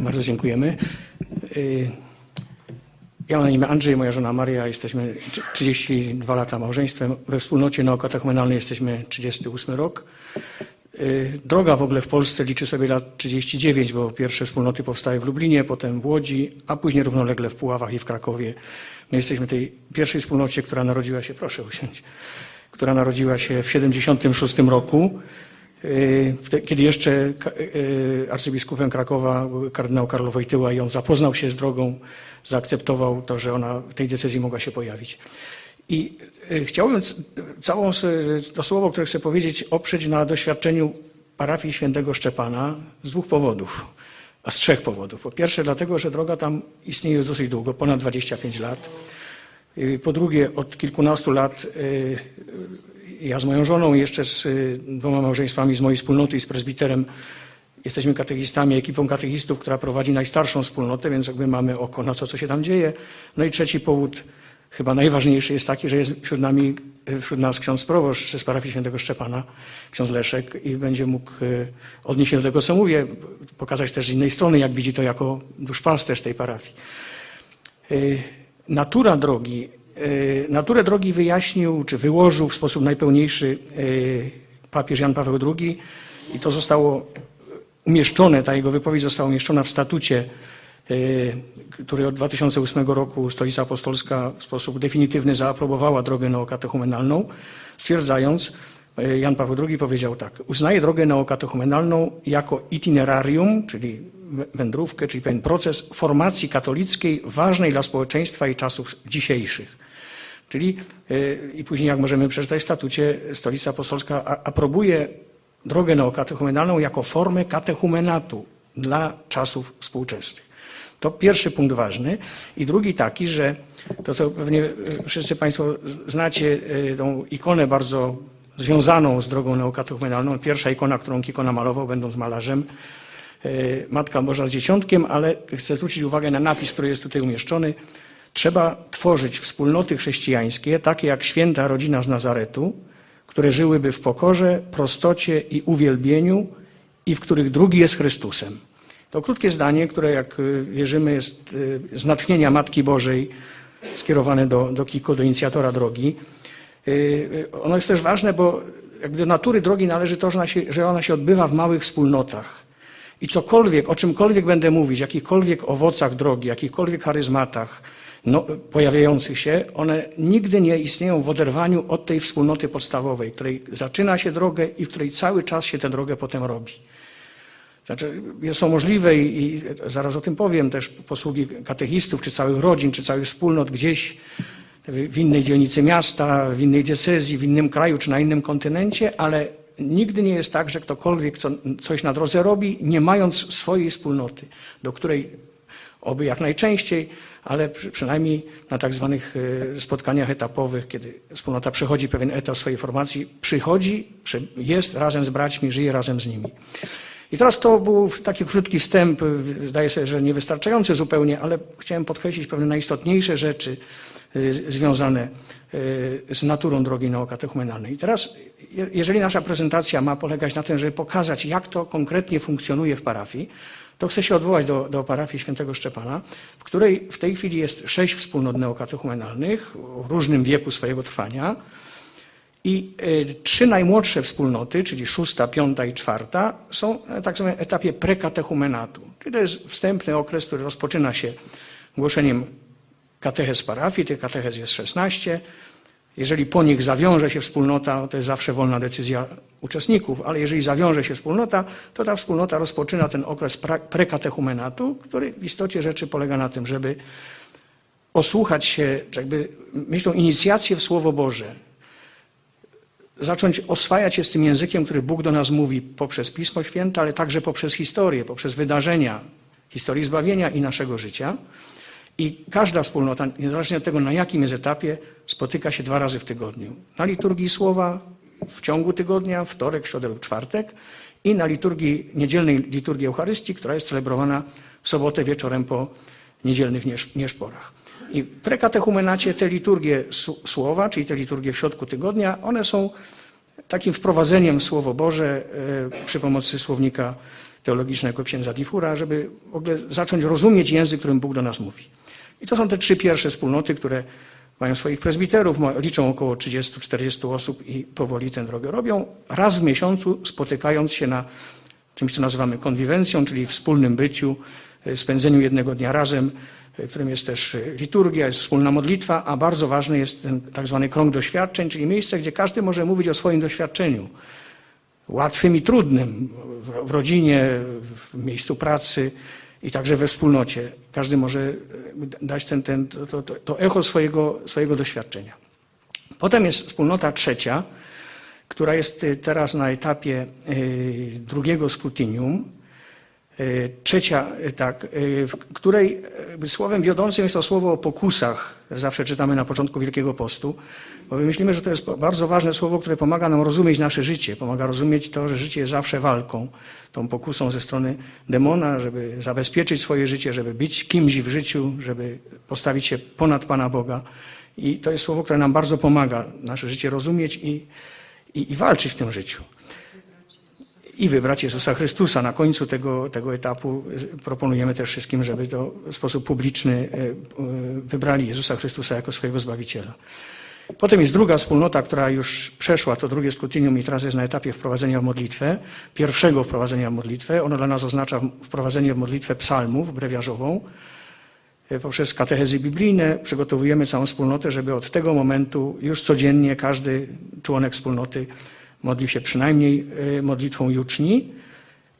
Bardzo dziękujemy. Y, Ja mam na imię Andrzej, moja żona Maria. Jesteśmy trzy- 32 lata małżeństwem. We wspólnocie naukokatechumenalnej jesteśmy 38 rok. Y, Droga w ogóle w Polsce liczy sobie lat 39, bo pierwsze wspólnoty powstały w Lublinie, potem w Łodzi, a później równolegle w Puławach i w Krakowie. My jesteśmy tej pierwszej wspólnocie, która narodziła się, proszę usiąść, która narodziła się w 76 roku. Y, Kiedy jeszcze ka- y, arcybiskupem Krakowa kardynał Karol Wojtyła i on zapoznał się z drogą, zaakceptował to, że ona w tej decyzji mogła się pojawić. I y, chciałbym całą to słowo, które chcę powiedzieć, oprzeć na doświadczeniu parafii świętego Szczepana z dwóch powodów, a z trzech powodów. Po pierwsze dlatego, że droga tam istnieje już dosyć długo, ponad 25 lat. Y, Po drugie, od kilkunastu lat y, ja z moją żoną jeszcze z y, dwoma małżeństwami z mojej wspólnoty i z prezbiterem jesteśmy katechistami, ekipą katechistów, która prowadzi najstarszą wspólnotę, więc jakby mamy oko na to, co się tam dzieje. No i trzeci powód, chyba najważniejszy, jest taki, że jest wśród, nami, y, wśród nas ksiądz proboszcz z parafii świętego Szczepana, ksiądz Leszek i będzie mógł y, odnieść się do tego, co mówię, pokazać też z innej strony, jak widzi to jako duszpasterz tej parafii. Natura drogi, naturę drogi wyjaśnił, czy wyłożył w sposób najpełniejszy y, papież Jan Paweł II i to zostało umieszczone, ta jego wypowiedź została umieszczona w statucie, y, który od 2008 roku Stolica Apostolska w sposób definitywny zaaprobowała drogę neokatechumenalną, stwierdzając, Jan Paweł II powiedział tak, uznaje drogę neokatechumenalną jako itinerarium, czyli wędrówkę, czyli pewien proces formacji katolickiej ważnej dla społeczeństwa i czasów dzisiejszych. Czyli y, i później, jak możemy przeczytać w statucie, Stolica Apostolska aprobuje drogę neokatechumenalną jako formę katechumenatu dla czasów współczesnych. To pierwszy punkt ważny. I drugi taki, że to, co pewnie y, wszyscy Państwo znacie, y, tą ikonę bardzo związaną z drogą neokatechumenalną. Pierwsza ikona, którą Kiko namalował, będąc malarzem, Matka Boża z Dzieciątkiem, ale chcę zwrócić uwagę na napis, który jest tutaj umieszczony. Trzeba tworzyć wspólnoty chrześcijańskie, takie jak święta rodzina z Nazaretu, które żyłyby w pokorze, prostocie i uwielbieniu i w których drugi jest Chrystusem. To krótkie zdanie, które jak y, wierzymy jest y, z natchnienia Matki Bożej skierowane do, do Kiko, do inicjatora drogi. Y, Ono jest też ważne, bo do natury drogi należy to, że ona, się, że ona się odbywa w małych wspólnotach. I cokolwiek, o czymkolwiek będę mówić, jakichkolwiek owocach drogi, jakichkolwiek charyzmatach no, pojawiających się, one nigdy nie istnieją w oderwaniu od tej wspólnoty podstawowej, której zaczyna się drogę i w której cały czas się tę drogę potem robi. Znaczy, są możliwe i, i zaraz o tym powiem, też posługi katechistów, czy całych rodzin, czy całych wspólnot gdzieś w innej dzielnicy miasta, w innej diecezji, w innym kraju, czy na innym kontynencie, ale nigdy nie jest tak, że ktokolwiek co, coś na drodze robi, nie mając swojej wspólnoty, do której oby jak najczęściej, ale przy, przynajmniej na tak zwanych e, spotkaniach etapowych, kiedy wspólnota przechodzi pewien etap swojej formacji, przychodzi, przy- jest razem z braćmi, żyje razem z nimi. I teraz to był taki krótki wstęp, w- zdaje się, że niewystarczający zupełnie, ale chciałem podkreślić pewne najistotniejsze rzeczy y, związane y, z naturą drogi neokatechumenalnej. I teraz, je- jeżeli nasza prezentacja ma polegać na tym, żeby pokazać, jak to konkretnie funkcjonuje w parafii, to chcę się odwołać do, do parafii świętego Szczepana, w której w tej chwili jest sześć wspólnot neokatechumenalnych o różnym wieku swojego trwania. I y, trzy najmłodsze wspólnoty, czyli szósta, piąta i czwarta, są na tak zwanym etapie prekatechumenatu. Czyli to jest wstępny okres, który rozpoczyna się głoszeniem katechez parafii, tych katechez jest 16. Jeżeli po nich zawiąże się wspólnota, to jest zawsze wolna decyzja uczestników, ale jeżeli zawiąże się wspólnota, to ta wspólnota rozpoczyna ten okres prekatechumenatu, który w istocie rzeczy polega na tym, żeby osłuchać się, czy jakby mieć tą inicjację w Słowo Boże, zacząć oswajać się z tym językiem, który Bóg do nas mówi poprzez Pismo Święte, ale także poprzez historię, poprzez wydarzenia historii zbawienia i naszego życia. I każda wspólnota, niezależnie od tego, na jakim jest etapie, spotyka się dwa razy w tygodniu. Na liturgii słowa w ciągu tygodnia, wtorek, środę lub czwartek i na liturgii, niedzielnej liturgii Eucharystii, która jest celebrowana w sobotę wieczorem po niedzielnych niesz- nieszporach. I w prekatechumenacie te liturgie słowa, czyli te liturgie w środku tygodnia, one są takim wprowadzeniem w Słowo Boże e, przy pomocy słownika teologicznego księdza Diffura, żeby w ogóle zacząć rozumieć język, którym Bóg do nas mówi. I to są te trzy pierwsze wspólnoty, które mają swoich prezbiterów, liczą około 30-40 osób i powoli tę drogę robią, raz w miesiącu spotykając się na czymś, co nazywamy konwiwencją, czyli wspólnym byciu, e, spędzeniu jednego dnia razem, e, którym jest też e, liturgia, jest wspólna modlitwa, a bardzo ważny jest ten tak zwany krąg doświadczeń, czyli miejsce, gdzie każdy może mówić o swoim doświadczeniu. Łatwym i trudnym w rodzinie, w miejscu pracy i także we wspólnocie. Każdy może e, dać ten, ten, to, to, to- echo swojego, swojego doświadczenia. Potem jest wspólnota trzecia, która jest y, teraz na etapie y, drugiego skrutinium. Y, Trzecia, y, tak, y, w której słowem wiodącym jest to słowo o pokusach. Zawsze czytamy na początku Wielkiego Postu, bo my myślimy, że to jest bardzo ważne słowo, które pomaga nam rozumieć nasze życie. Pomaga rozumieć to, że życie jest zawsze walką, tą pokusą ze strony demona, żeby zabezpieczyć swoje życie, żeby być kimś w życiu, żeby postawić się ponad Pana Boga. I to jest słowo, które nam bardzo pomaga nasze życie rozumieć i, i, i walczyć w tym życiu. I wybrać Jezusa Chrystusa. Na końcu tego, tego etapu proponujemy też wszystkim, żeby to w sposób publiczny y, y, wybrali Jezusa Chrystusa jako swojego Zbawiciela. Potem jest druga wspólnota, która już przeszła to drugie skutinium i teraz jest na etapie wprowadzenia w modlitwę, pierwszego wprowadzenia w modlitwę. Ono dla nas oznacza wprowadzenie w modlitwę psalmów, brewiarzową. Y, Poprzez katechezy biblijne przygotowujemy całą wspólnotę, żeby od tego momentu już codziennie każdy członek wspólnoty modlił się przynajmniej y, modlitwą juczni,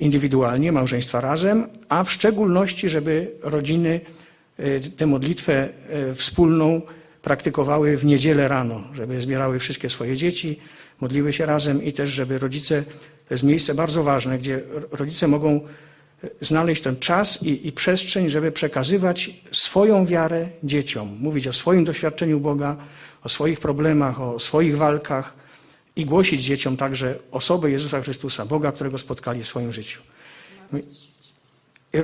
indywidualnie, małżeństwa razem, a w szczególności, żeby rodziny y, tę modlitwę y, wspólną praktykowały w niedzielę rano, żeby zbierały wszystkie swoje dzieci, modliły się razem i też, żeby rodzice, to jest miejsce bardzo ważne, gdzie rodzice mogą znaleźć ten czas i, i przestrzeń, żeby przekazywać swoją wiarę dzieciom, mówić o swoim doświadczeniu Boga, o swoich problemach, o swoich walkach i głosić dzieciom także osobę Jezusa Chrystusa, Boga, którego spotkali w swoim życiu.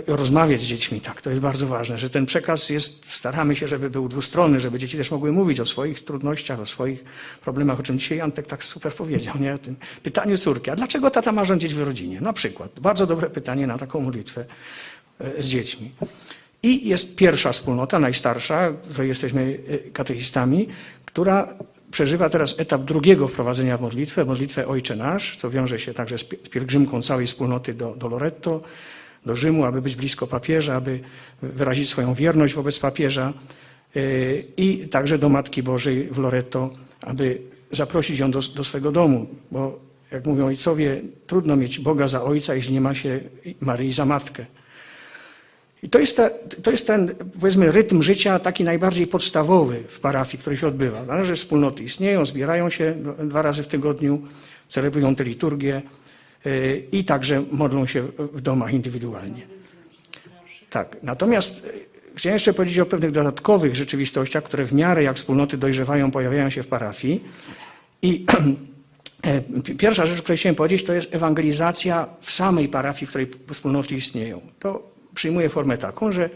Rozmawiać z dziećmi, tak, to jest bardzo ważne, że ten przekaz jest, staramy się, żeby był dwustronny, żeby dzieci też mogły mówić o swoich trudnościach, o swoich problemach, o czym dzisiaj Antek tak super powiedział, nie? O tym pytaniu córki, a dlaczego tata ma rządzić w rodzinie? Na przykład. Bardzo dobre pytanie na taką modlitwę e, z dziećmi. I jest pierwsza wspólnota, najstarsza, której jesteśmy e, katechistami, która przeżywa teraz etap drugiego wprowadzenia w modlitwę, modlitwę Ojcze Nasz, co wiąże się także z pi- z pielgrzymką całej wspólnoty do, do Loretto, do Rzymu, aby być blisko papieża, aby wyrazić swoją wierność wobec papieża yy, i także do Matki Bożej w Loretto, aby zaprosić ją do, do swego domu, bo jak mówią ojcowie, trudno mieć Boga za ojca, jeśli nie ma się Maryi za matkę. I to jest, ta, to jest ten, powiedzmy, rytm życia taki najbardziej podstawowy w parafii, który się odbywa. Że wspólnoty istnieją, zbierają się dwa razy w tygodniu, celebrują tę liturgię yy, i także modlą się w domach indywidualnie. Tak, natomiast yy, chciałem jeszcze powiedzieć o pewnych dodatkowych rzeczywistościach, które w miarę jak wspólnoty dojrzewają, pojawiają się w parafii. I pi- pierwsza rzecz, której chciałem powiedzieć, to jest ewangelizacja w samej parafii, w której wspólnoty istnieją. To przyjmuje formę taką, że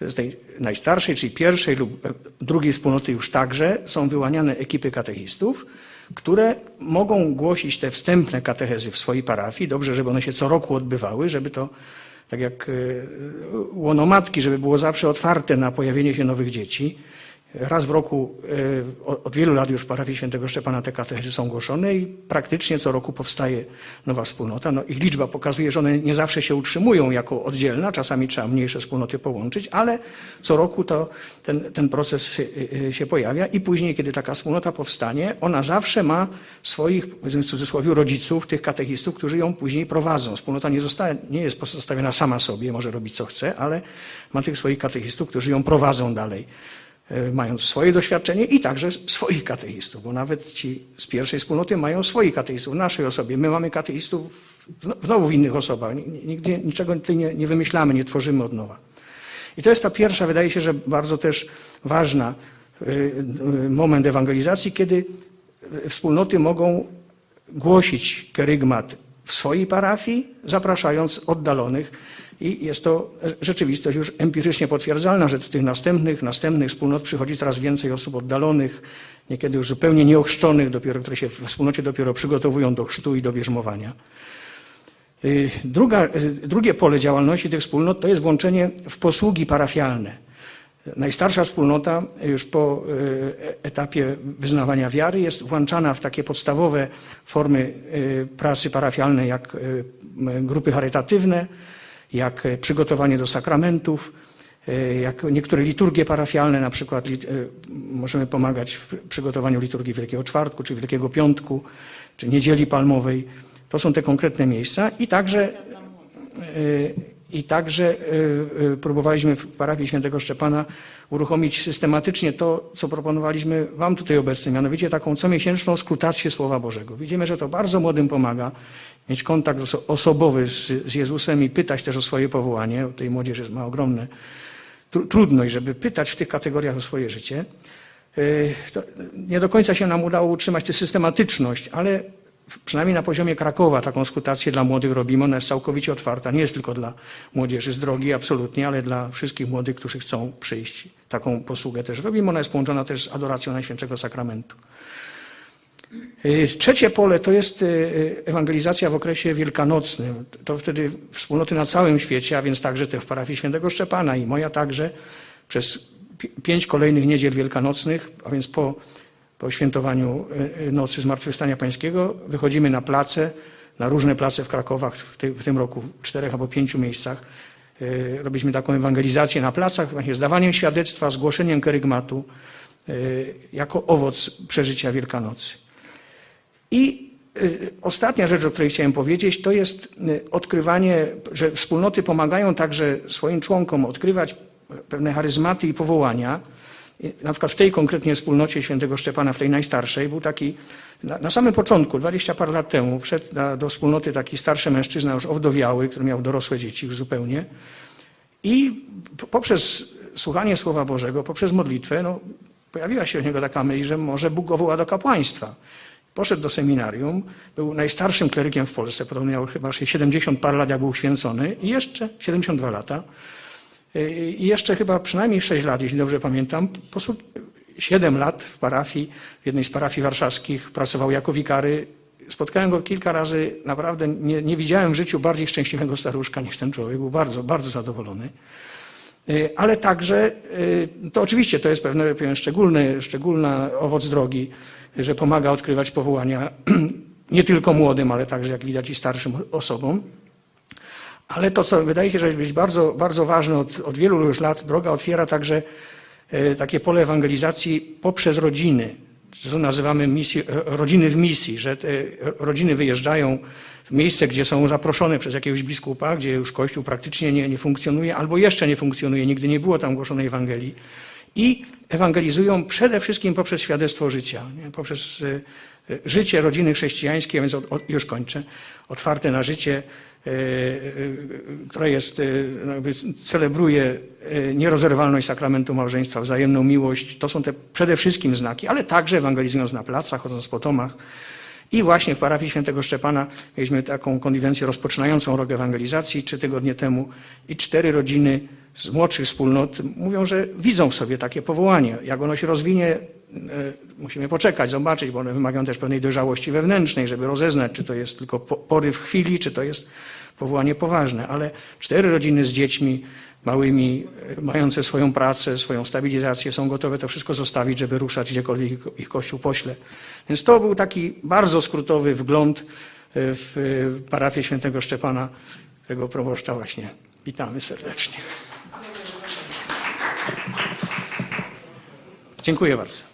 z tej najstarszej, czyli pierwszej lub e, drugiej wspólnoty już także są wyłaniane ekipy katechistów, które mogą głosić te wstępne katechezy w swojej parafii. Dobrze, żeby one się co roku odbywały, żeby to tak jak e, łono matki, żeby było zawsze otwarte na pojawienie się nowych dzieci. Raz w roku, e, od wielu lat już w parafii świętego Szczepana te katechezy są głoszone i praktycznie co roku powstaje nowa wspólnota. No, ich liczba pokazuje, że one nie zawsze się utrzymują jako oddzielna, czasami trzeba mniejsze wspólnoty połączyć, ale co roku to ten, ten proces się, e, się pojawia i później, kiedy taka wspólnota powstanie, ona zawsze ma swoich, powiedzmy w cudzysłowie, rodziców, tych katechistów, którzy ją później prowadzą. Wspólnota nie, zostaje, nie jest pozostawiona sama sobie, może robić co chce, ale ma tych swoich katechistów, którzy ją prowadzą dalej e, mając swoje doświadczenie i także swoich katechistów, bo nawet ci z pierwszej wspólnoty mają swoich katechistów w naszej osobie. My mamy katechistów w- znowu w innych osobach. Ni- Nigdzie niczego nie, nie wymyślamy, nie tworzymy od nowa. I to jest ta pierwsza, wydaje się, że bardzo też ważna y, y, moment ewangelizacji, kiedy wspólnoty mogą głosić kerygmat w swojej parafii, zapraszając oddalonych. I jest to rzeczywistość już empirycznie potwierdzalna, że do tych następnych, następnych wspólnot przychodzi coraz więcej osób oddalonych, niekiedy już zupełnie nieochrzczonych, dopiero, które się w wspólnocie dopiero przygotowują do chrztu i do bierzmowania. Y, Druga, y, drugie pole działalności tych wspólnot to jest włączenie w posługi parafialne. Najstarsza wspólnota już po y, etapie wyznawania wiary jest włączana w takie podstawowe formy y, pracy parafialnej, jak m, grupy charytatywne, jak przygotowanie do sakramentów, jak niektóre liturgie parafialne, na przykład możemy pomagać w przygotowaniu liturgii Wielkiego Czwartku, czy Wielkiego Piątku, czy Niedzieli Palmowej. To są te konkretne miejsca i także I także y, y, próbowaliśmy w parafii świętego Szczepana uruchomić systematycznie to, co proponowaliśmy Wam tutaj obecnym, mianowicie taką comiesięczną skrutację Słowa Bożego. Widzimy, że to bardzo młodym pomaga mieć kontakt oso- osobowy z, Jezusem i pytać też o swoje powołanie. Tej młodzież ma ogromne tru- trudność, żeby pytać w tych kategoriach o swoje życie. Y, Nie do końca się nam udało utrzymać tę systematyczność, ale przynajmniej na poziomie Krakowa taką skrutację dla młodych robimy. Ona jest całkowicie otwarta. Nie jest tylko dla młodzieży z drogi, absolutnie, ale dla wszystkich młodych, którzy chcą przyjść. Taką posługę też robimy. Ona jest połączona też z adoracją Najświętszego Sakramentu. Y, Trzecie pole to jest y, ewangelizacja w okresie wielkanocnym. To wtedy wspólnoty na całym świecie, a więc także te w parafii świętego Szczepana i moja także, przez pi- pięć kolejnych niedziel wielkanocnych, a więc po, po świętowaniu y, y, nocy Zmartwychwstania Pańskiego, wychodzimy na place, na różne place w Krakowach, w, ty, w tym roku w czterech albo pięciu miejscach. Y, Robiliśmy taką ewangelizację na placach, właśnie zdawaniem świadectwa, zgłoszeniem kerygmatu, jako owoc przeżycia Wielkanocy. I ostatnia rzecz, o której chciałem powiedzieć, to jest odkrywanie, że wspólnoty pomagają także swoim członkom odkrywać pewne charyzmaty i powołania. Na przykład w tej konkretnie wspólnocie świętego Szczepana, w tej najstarszej, był taki, na, na samym początku, 20 parę lat temu, wszedł na, do wspólnoty taki starszy mężczyzna, już owdowiały, który miał dorosłe dzieci już zupełnie. I poprzez słuchanie Słowa Bożego, poprzez modlitwę, no, pojawiła się u niego taka myśl, że może Bóg go woła do kapłaństwa. Poszedł do seminarium, był najstarszym klerykiem w Polsce, podobno miał chyba 70 par lat, jak był uświęcony i jeszcze 72 lata. Y, I jeszcze chyba przynajmniej 6 lat, jeśli dobrze pamiętam, posłu- 7 lat w parafii, w jednej z parafii warszawskich pracował jako wikary. Spotkałem go kilka razy, naprawdę nie, nie widziałem w życiu bardziej szczęśliwego staruszka niż ten człowiek. Był bardzo, bardzo zadowolony. Y, Ale także, y, to oczywiście to jest pewne, pewien szczególny, szczególny owoc drogi, że pomaga odkrywać powołania nie tylko młodym, ale także, jak widać, i starszym osobom. Ale to, co wydaje się, że być bardzo, bardzo ważne od, od wielu już lat, droga otwiera także e, takie pole ewangelizacji poprzez rodziny. Co nazywamy misji, rodziny w misji, że te rodziny wyjeżdżają w miejsce, gdzie są zaproszone przez jakiegoś biskupa, gdzie już Kościół praktycznie nie, nie funkcjonuje, albo jeszcze nie funkcjonuje, nigdy nie było tam głoszonej Ewangelii. I ewangelizują przede wszystkim poprzez świadectwo życia, nie? poprzez e, e, życie rodziny chrześcijańskiej, więc już kończę, otwarte na życie, e, e, które jest, e, no celebruje e, nierozerwalność sakramentu małżeństwa, wzajemną miłość. To są te przede wszystkim znaki, ale także ewangelizując na placach, chodząc po domach. I właśnie w parafii świętego Szczepana mieliśmy taką konwencję rozpoczynającą rok ewangelizacji trzy tygodnie temu i cztery rodziny z młodszych wspólnot mówią, że widzą w sobie takie powołanie. Jak ono się rozwinie, e, musimy poczekać, zobaczyć, bo one wymagają też pewnej dojrzałości wewnętrznej, żeby rozeznać, czy to jest tylko po- poryw chwili, czy to jest powołanie poważne. Ale cztery rodziny z dziećmi małymi, e, mające swoją pracę, swoją stabilizację, są gotowe to wszystko zostawić, żeby ruszać gdziekolwiek ich- Kościół pośle. Więc to był taki bardzo skrótowy wgląd e, w parafię świętego Szczepana, którego proboszcza właśnie witamy serdecznie. Dziękuję bardzo.